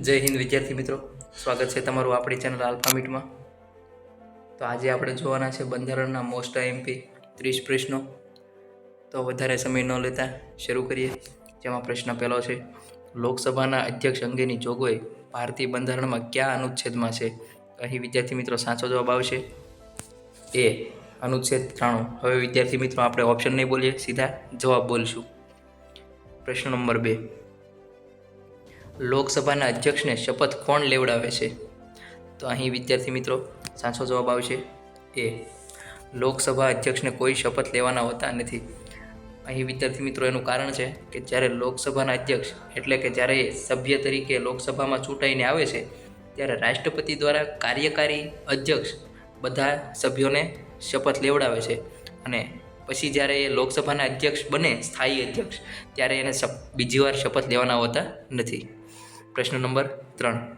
જય હિન્દ વિદ્યાર્થી મિત્રો. સ્વાગત છે તમારું આપણી ચેનલ આલ્ફામીટમાં તો આજે આપણે જોવાના છે બંધારણના મોસ્ટ એમપી ત્રીસ પ્રશ્નો. તો વધારે સમય ન લેતા શરૂ કરીએ. જેમાં પ્રશ્ન પહેલો છે, લોકસભાના અધ્યક્ષ અંગેની જોગવાઈ ભારતીય બંધારણમાં કયા અનુચ્છેદમાં છે? અહીં વિદ્યાર્થી મિત્રો સાચો જવાબ આવશે. એ, અનુચ્છેદ ત્રાણું. હવે વિદ્યાર્થી મિત્રો આપણે ઓપ્શન નહીં બોલીએ, સીધા જવાબ બોલશું. પ્રશ્ન નંબર બે લોકસભાના અધ્યક્ષને શપથ કોણ લેવડાવે છે? તો અહીં વિદ્યાર્થી મિત્રો, સાચો જવાબ આવશે એ. લોકસભા અધ્યક્ષને કોઈ શપથ લેવાના હોતા નથી. અહીં વિદ્યાર્થી મિત્રો, એનું કારણ છે કે જ્યારે લોકસભાના અધ્યક્ષ, એટલે કે જ્યારે એ સભ્ય તરીકે લોકસભામાં ચૂંટાઈને આવે છે, ત્યારે રાષ્ટ્રપતિ દ્વારા કાર્યકારી અધ્યક્ષ બધા સભ્યોને શપથ લેવડાવે છે. અને પછી જ્યારે એ લોકસભાના અધ્યક્ષ બને, સ્થાયી અધ્યક્ષ, ત્યારે એને બીજી વાર શપથ લેવાના હોતા નથી. પ્રશ્ન નંબર ત્રણ.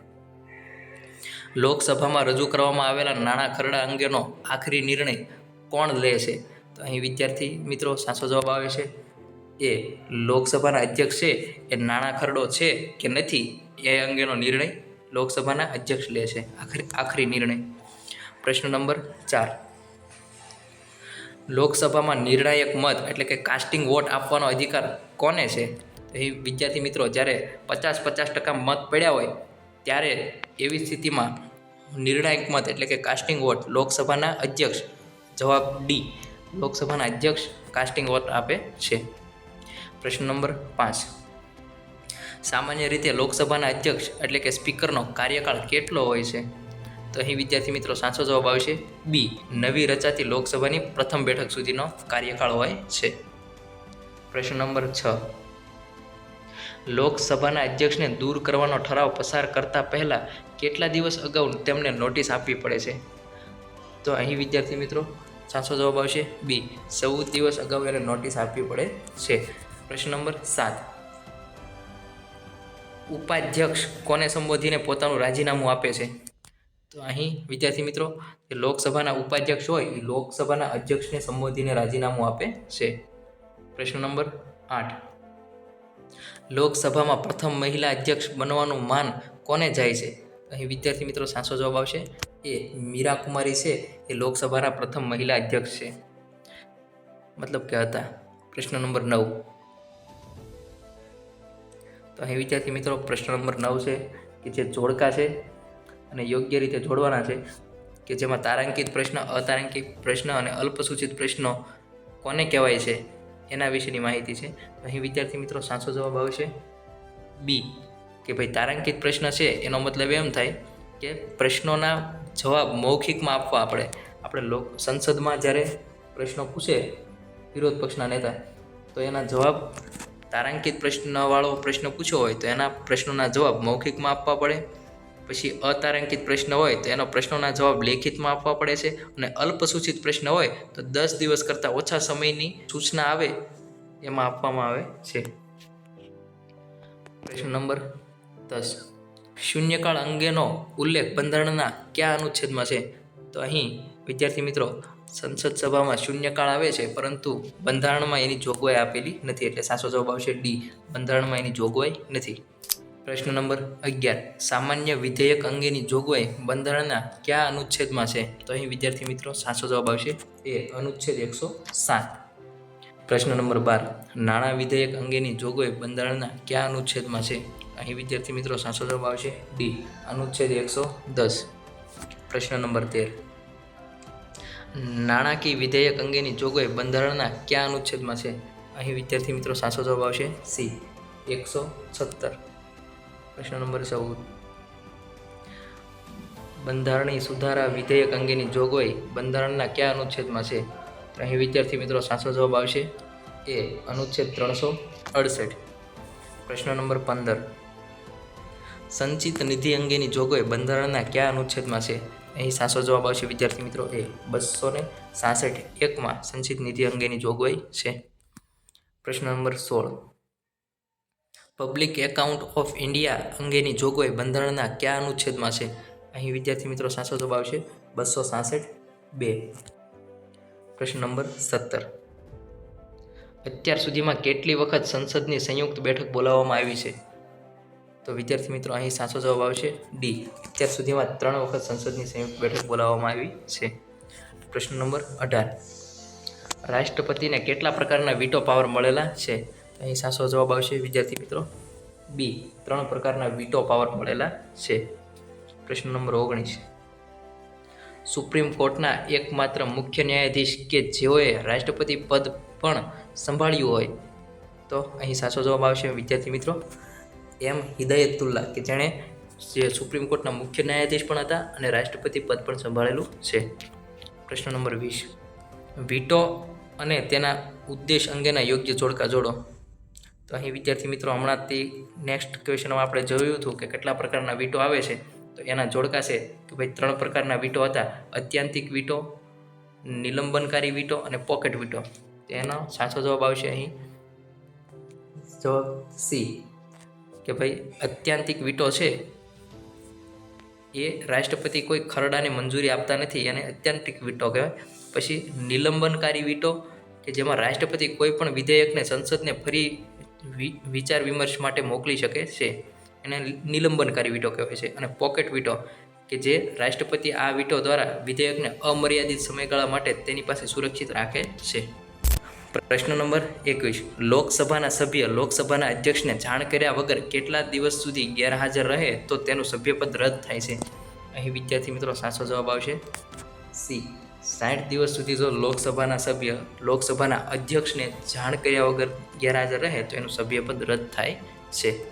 લોકસભામાં રજૂ કરવામાં આવેલા નાણાં ખરડા અંગેનો આખરી નિર્ણય કોણ લે છે? તો અહીં વિદ્યાર્થી મિત્રો સાચો જવાબ આવે છે. એ લોકસભાના અધ્યક્ષ છે, એ નાણાં ખરડો છે કે નથી, એ અંગેનો નિર્ણય લોકસભાના અધ્યક્ષ લે છે. આખરી આખરી નિર્ણય. પ્રશ્ન નંબર ચાર. લોકસભામાં નિર્ણાયક મત એટલે કે કાસ્ટિંગ વોટ આપવાનો અધિકાર કોને છે? વિદ્યાર્થી મિત્રો, જ્યારે પચાસ પચાસ ટકા મત પડ્યા હોય, ત્યારે એવી સ્થિતિમાં નિર્ણાયક મત એટલે કે કાસ્ટિંગ વોટ લોકસભાના અધ્યક્ષ જવાબ ડી લોકસભાના અધ્યક્ષ કાસ્ટિંગ વોટ આપે છે. પ્રશ્ન નંબર પાંચ. સામાન્ય રીતે લોકસભાના અધ્યક્ષ એટલે કે સ્પીકરનો કાર્યકાળ કેટલો હોય છે? તો અહીં વિદ્યાર્થી મિત્રો, સાચો જવાબ આવશે બી નવી રચાતી લોકસભાની પ્રથમ બેઠક સુધીનો કાર્યકાળ હોય છે. પ્રશ્ન નંબર છ. લોકસભાના અધ્યક્ષને દૂર કરવાનો ઠરાવ પસાર કરતા પહેલાં કેટલા દિવસ અગાઉ તેમને નોટિસ આપવી પડે છે? તો અહીં વિદ્યાર્થી મિત્રો, સાચો જવાબ આવશે બી. ચૌદ દિવસ અગાઉ એને નોટિસ આપવી પડે છે. પ્રશ્ન નંબર સાત. ઉપાધ્યક્ષ કોને સંબોધીને પોતાનું રાજીનામું આપે છે? તો અહીં વિદ્યાર્થી મિત્રો લોકસભાના ઉપાધ્યક્ષ હોય, એ લોકસભાના અધ્યક્ષને સંબોધીને રાજીનામું આપે છે. પ્રશ્ન નંબર આઠ. લોકસભામાં પ્રથમ મહિલા અધ્યક્ષ બનવાનું માન કોને જાય છે? અહીં વિદ્યાર્થી મિત્રો સાચો જવાબ આવશે. એ મીરા કુમારી છે. એ લોકસભાના પ્રથમ મહિલા અધ્યક્ષ છે. મતલબ કે હતા. પ્રશ્ન નંબર નવ. તો અહીં વિદ્યાર્થી મિત્રો પ્રશ્ન નંબર નવ છે કે જે જોડકા છે અને યોગ્ય રીતે જોડવાના છે કે જેમાં તારાંકિત પ્રશ્ન, અતારાંકિત પ્રશ્ન અને અલ્પસૂચિત પ્રશ્નો કોને કહેવાય છે? એના વિશેની માહિતી છે. અહીં વિદ્યાર્થી મિત્રો સાચો જવાબ આવશે બી કે ભાઈ તારાંકિત પ્રશ્ન છે, એનો મતલબ એમ થાય કે પ્રશ્નોના જવાબ મૌખિકમાં આપવા આપણે. આપણે લોક, સંસદમાં જ્યારે પ્રશ્નો પૂછે વિરોધ પક્ષના નેતા, તો એના જવાબ, તારાંકિત પ્રશ્નવાળો પ્રશ્ન પૂછ્યો હોય તો એના પ્રશ્નોના જવાબ મૌખિકમાં આપવા પડે. પછી અતારાંકિત પ્રશ્ન હોય તો એનો પ્રશ્નોના જવાબ લેખિતમાં આપવા પડે છે અને અલ્પસૂચિત પ્રશ્ન હોય તો દસ દિવસ કરતાં ઓછા સમયની સૂચના આવે એમાં આપવામાં આવે છે. પ્રશ્ન નંબર દસ. શૂન્યકાળ અંગેનો ઉલ્લેખ બંધારણના કયા અનુચ્છેદમાં છે? તો અહીં, વિદ્યાર્થી મિત્રો, સંસદ સભામાં શૂન્યકાળ આવે છે, પરંતુ બંધારણમાં એની જોગવાઈ આપેલી નથી, એટલે સાચો જવાબ આવશે ડી. બંધારણમાં એની જોગવાઈ નથી. પ્રશ્ન નંબર અગિયાર. સામાન્ય વિધેયક અંગેની જોગવાઈ બંધારણના કયા અનુચ્છેદમાં છે? તો અહીં વિદ્યાર્થી મિત્રો સાચો જવાબ આવશે. એ અનુચ્છેદ એકસો સાત. પ્રશ્ન નંબર બાર. નાણાં વિધેયક અંગેની જોગવાઈ બંધારણના કયા અનુચ્છેદમાં છે? અહીં વિદ્યાર્થી મિત્રો સાચો જવાબ આવશે. ડી. અનુચ્છેદ એકસો દસ. પ્રશ્ન નંબર તેર. નાણાકીય વિધેયક અંગેની જોગવાઈ બંધારણના કયા અનુચ્છેદમાં છે? અહીં વિદ્યાર્થી મિત્રો સાચો જવાબ આવશે. સી. એકસો સત્તર. પ્રશ્ન નંબર ચૌદ. બંધારણીય સુધારા વિધેયક અંગેની જોગવાઈ બંધારણના કયા અનુચ્છેદમાં છે? અહીં વિદ્યાર્થી મિત્રો સાચો જવાબ આવશે. એ અનુચ્છેદ ત્રણસો અડસઠ. પ્રશ્ન નંબર પંદર. સંચિત નિધિ અંગેની જોગવાઈ બંધારણના કયા અનુચ્છેદમાં છે? અહીં સાચો જવાબ આવશે વિદ્યાર્થી મિત્રો એ બસો ને સાસઠ એકમાં સંચિત નિધિ અંગેની જોગવાઈ છે. પ્રશ્ન નંબર સોળ. પબ્લિક એકાઉન્ટ ઓફ ઇન્ડિયા અંગેની જોગવાઈ બંધારણના કયા અનુચ્છેદમાં છે? અહીં વિદ્યાર્થી મિત્રો સાસો જવાબ આવશે બસો સાસઠ બે. પ્રશ્ન નંબર સત્તર. અત્યાર સુધીમાં કેટલી વખત સંસદની સંયુક્ત બેઠક બોલાવવામાં આવી છે? તો વિદ્યાર્થી મિત્રો, અહીં સાચો જવાબ આવશે ડી. અત્યાર સુધીમાં ત્રણ વખત સંસદની સંયુક્ત બેઠક બોલાવવામાં આવી છે. પ્રશ્ન નંબર અઢાર. રાષ્ટ્રપતિને કેટલા પ્રકારના વીટો પાવર મળેલા છે? અહીં સાચો જવાબ આવશે, વિદ્યાર્થી મિત્રો. બી ત્રણ પ્રકારના વીટો પાવર મળેલા છે. પ્રશ્ન નંબર ઓગણીસ. સુપ્રીમ કોર્ટના એકમાત્ર મુખ્ય ન્યાયાધીશ કે જેઓએ રાષ્ટ્રપતિ પદ પણ સંભાળ્યું હોય, તો અહીં સાચો જવાબ આવશે, વિદ્યાર્થી મિત્રો. એમ હિદાયતુલ્લા કે જેણે જે સુપ્રીમ કોર્ટના મુખ્ય ન્યાયાધીશ પણ હતા અને રાષ્ટ્રપતિ પદ પણ સંભાળેલું છે. પ્રશ્ન નંબર વીસ. વીટો અને તેના ઉદ્દેશ અંગેના યોગ્ય જોડકા જોડો. તો અહીં વિદ્યાર્થી મિત્રો હમણાંથી નેક્સ્ટ ક્વેશ્ચનમાં આપણે જોયું હતું કે કેટલા પ્રકારના વીટો આવે છે. તો એના જોડકા છે કે ભાઈ ત્રણ પ્રકારના વીટો હતા. અત્યાંતિક વીટો, નિલંબનકારી વીટો અને પોકેટ વીટો. એનો સાચો જવાબ આવશે અહીં. જવાબ સી, કે ભાઈ અત્યાંતિક વીટો છે, એ રાષ્ટ્રપતિ કોઈ ખરડાને મંજૂરી આપતા નથી અને અત્યાંતિક વીટો કહેવાય. પછી નિલંબનકારી વીટો, કે જેમાં રાષ્ટ્રપતિ કોઈ પણ વિધેયકને, સંસદને ફરી વિચાર વિમર્શ માટે મોકલી શકે છે. એને નિલંબનકારી વીટો કહેવાય છે અને પોકેટ વીટો કે જે રાષ્ટ્રપતિ આ વીટો દ્વારા વિધેયકને અમર્યાદિત સમયગાળા માટે તેની પાસે સુરક્ષિત રાખે છે. પ્રશ્ન નંબર એકવીસ. લોકસભાના સભ્ય લોકસભાના અધ્યક્ષને જાણ કર્યા વગર કેટલા દિવસ સુધી ગેરહાજર રહે તો તેનું સભ્યપદ રદ થાય છે. અહીં વિદ્યાર્થી મિત્રો સાચો જવાબ આવશે. સી. સાઠ દિવસ સુધી જો લોકસભાના સભ્ય, લોકસભાના અધ્યક્ષને જાણ કર્યા વગર ગેરહાજર રહે, તો એનું સભ્યપદ રદ થાય છે.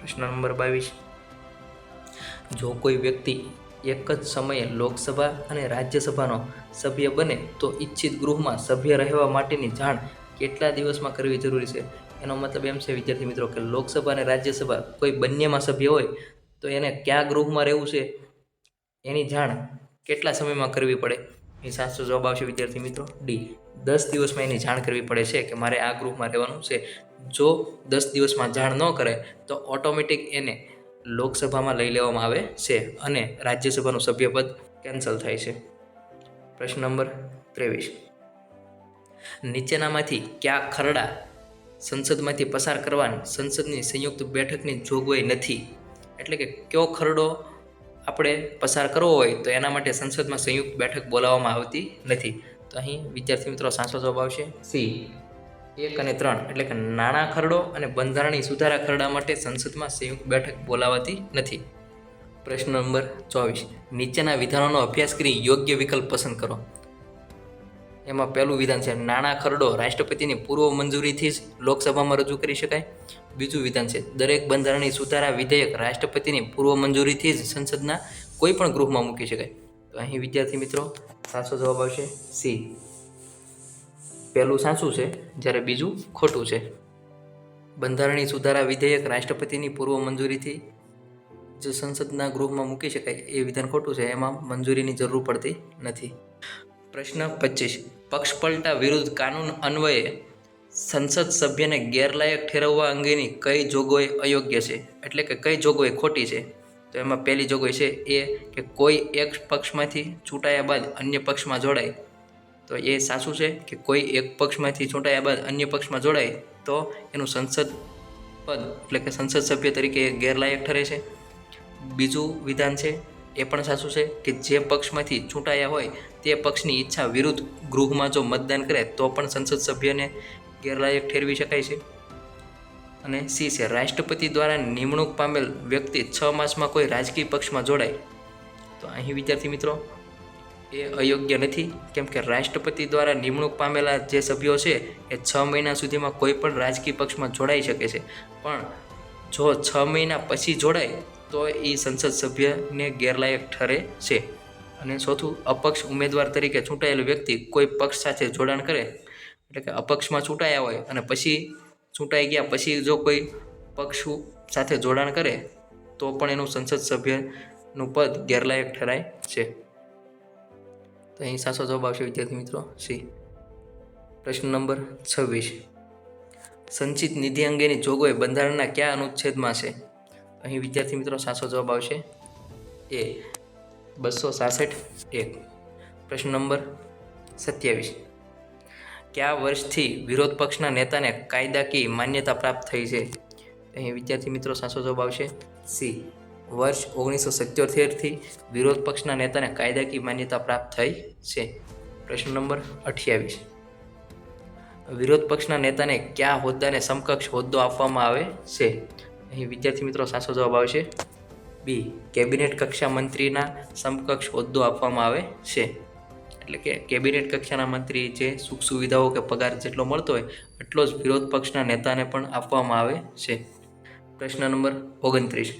પ્રશ્ન નંબર બાવીસ. જો કોઈ વ્યક્તિ એક જ સમયે લોકસભા અને રાજ્યસભાનો સભ્ય બને, તો ઈચ્છિત ગૃહમાં સભ્ય રહેવા માટેની જાણ કેટલા દિવસમાં કરવી જરૂરી છે? એનો મતલબ એમ છે, વિદ્યાર્થી મિત્રો, કે લોકસભા અને રાજ્યસભા કોઈ બંનેમાં સભ્ય હોય, તો એને કયા ગૃહમાં રહેવું છે? એની જાણ કેટલા સમયમાં કરવી પડે? એ સાચો જવાબ આવશે વિદ્યાર્થી મિત્રો ડી. દસ દિવસમાં એની જાણ કરવી પડે છે કે મારે આ ગ્રુપમાં રહેવાનું છે. જો દસ દિવસમાં જાણ ન કરે તો ઓટોમેટિક એને લોકસભામાં લઈ લેવામાં આવે છે અને રાજ્યસભાનું સભ્યપદ કેન્સલ થાય છે. પ્રશ્ન નંબર ત્રેવીસ. નીચેનામાંથી કયા ખરડા સંસદમાંથી પસાર કરવાની સંસદની સંયુક્ત બેઠકની જોગવાઈ નથી. એટલે કે કયો ખરડો આપણે પસાર કરવો હોય તો એના માટે સંસદમાં સંયુક્ત બેઠક બોલાવવામાં આવતી નથી. તો અહીં વિદ્યાર્થી મિત્રો સાચો જવાબ આવશે સી. એક અને ત્રણ એટલે કે નાણાં ખરડો અને બંધારણીય સુધારા ખરડા માટે સંસદમાં સંયુક્ત બેઠક બોલાવાતી નથી. પ્રશ્ન નંબર ચોવીસ. નીચેના વિધાનોનો અભ્યાસ કરી યોગ્ય વિકલ્પ પસંદ કરો. એમાં પહેલું વિધાન છે, નાણાં ખરડો રાષ્ટ્રપતિની પૂર્વ મંજૂરીથી જ લોકસભામાં રજૂ કરી શકાય. બીજું વિધાન છે, દરેક બંધારણીય સુધારા વિધેયક રાષ્ટ્રપતિની પૂર્વ મંજૂરીથી જ સંસદના કોઈ પણ ગૃહમાં મૂકી શકાય. તો અહીં વિદ્યાર્થી મિત્રો, સાચો જવાબ આવશે સી. પહેલું સાચું છે, જ્યારે બીજું ખોટું છે. બંધારણીય સુધારા વિધેયક રાષ્ટ્રપતિની પૂર્વ મંજૂરીથી જે સંસદના ગૃહમાં મૂકી શકાય એ વિધાન ખોટું છે, એમાં મંજૂરીની જરૂર પડતી નથી. પ્રશ્ન પચીસ. પક્ષપલટા વિરુદ્ધ કાનૂન અન્વયે સંસદ સભ્યને ગેરલાયક ઠેરવવા અંગેની કઈ જોગવાઈ અયોગ્ય છે? એટલે કે કઈ જોગવાઈ ખોટી છે? તો એમાં પહેલી જોગવાઈ છે એ કે કોઈ એક પક્ષમાંથી ચૂંટાયા બાદ અન્ય પક્ષમાં જોડાય. તો એ સાચું છે કે કોઈ એક પક્ષમાંથી ચૂંટાયા બાદ અન્ય પક્ષમાં જોડાય તો એનું સંસદ પદ, એટલે કે સંસદ સભ્ય તરીકે ગેરલાયક ઠરે છે. બીજું વિધાન છે એ પણ સાચું છે કે જે પક્ષમાંથી ચૂંટાયા હોય તે પક્ષની ઈચ્છા વિરુદ્ધ ગૃહમાં જો મતદાન કરે તો પણ સંસદ સભ્યને ગેરલાયક ઠેરવી શકાય છે. અને સી છે, રાષ્ટ્રપતિ દ્વારા નિમણૂક પામેલ વ્યક્તિ છ માસમાં કોઈ રાજકીય પક્ષમાં જોડાય. તો અહીં વિદ્યાર્થી મિત્રો, એ અયોગ્ય નથી, કેમ કે રાષ્ટ્રપતિ દ્વારા નિમણૂક પામેલા જે સભ્યો છે, એ છ મહિના સુધીમાં કોઈ પણ રાજકીય પક્ષમાં જોડાઈ શકે છે. પણ જો છ મહિના પછી જોડાય, તો એ સંસદ સભ્યને ગેરલાયક ઠરે છે. અને ચોથું, અપક્ષ ઉમેદવાર તરીકે ચૂંટાયેલો વ્યક્તિ કોઈ પક્ષ સાથે જોડાણ કરે એટલે કે અપક્ષમાં ચૂંટાયા હોય અને પછી ચૂંટાઈ ગયા, પછી જો કોઈ પક્ષ સાથે જોડાણ કરે, તો પણ એનું સંસદ સભ્યનું પદ ગેરલાયક ઠરાય છે. તો અહીં સાચો જવાબ આવશે વિદ્યાર્થી મિત્રો સી. પ્રશ્ન નંબર છવ્વીસ. સંચિત નિધિ અંગેની જોગવાઈ બંધારણના કયા અનુચ્છેદમાં છે? અહીં વિદ્યાર્થી મિત્રો સાચો જવાબ આવશે એ બસો સાસઠ એક. પ્રશ્ન નંબર સત્યાવીસ. કયા વર્ષથી વિરોધ પક્ષના નેતાને કાયદાકીય માન્યતા પ્રાપ્ત થઈ છે? અહીં વિદ્યાર્થી મિત્રો સાચો જવાબ આવશે સી. વર્ષ ઓગણીસો સત્યોતેરથી વિરોધ પક્ષના નેતાને કાયદાકીય માન્યતા પ્રાપ્ત થઈ છે. પ્રશ્ન નંબર અઠ્યાવીસ. વિરોધ પક્ષના નેતાને કયા હોદ્દાને સમકક્ષ હોદ્દો આપવામાં આવે છે? અહીં વિદ્યાર્થી મિત્રો સાચો જવાબ આવશે બી. કેબિનેટ કક્ષા મંત્રીના સમકક્ષ હોદ્દો આપવામાં આવે છે. એટલે કે કેબિનેટ કક્ષાના મંત્રી જે સુખ સુવિધાઓ કે પગાર જેટલો મળતો હોય, એટલો જ વિરોધ પક્ષના નેતાને પણ આપવામાં આવે છે. પ્રશ્ન નંબર ઓગણત્રીસ.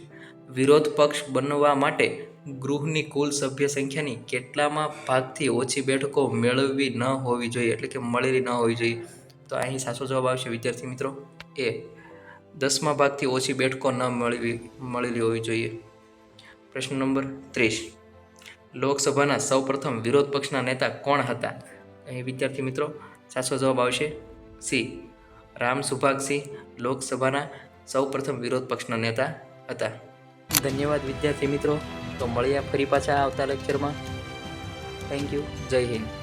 વિરોધ પક્ષ બનવા માટે ગૃહની કુલ સભ્ય સંખ્યાની કેટલામાં ભાગથી ઓછી બેઠકો મેળવવી ન હોવી જોઈએ, એટલે કે મળેલી ન હોવી જોઈએ? તો અહીં સાચો જવાબ આવશે, વિદ્યાર્થી મિત્રો, એ. દસમા ભાગથી ઓછી બેઠકો ન મળવી, મળેલી હોવી જોઈએ. પ્રશ્ન નંબર ત્રીસ. લોકસભાના સૌપ્રથમ વિરોધ પક્ષના નેતા કોણ હતા? અહીં વિદ્યાર્થી મિત્રો, સાચો જવાબ આવશે સી. રામ સુભાગસિંહ લોકસભાના સૌપ્રથમ વિરોધ પક્ષના નેતા હતા. ધન્યવાદ વિદ્યાર્થી મિત્રો. તો મળ્યા ફરી પાછા આવતા લેક્ચરમાં થેન્ક યુ જય હિન્દ.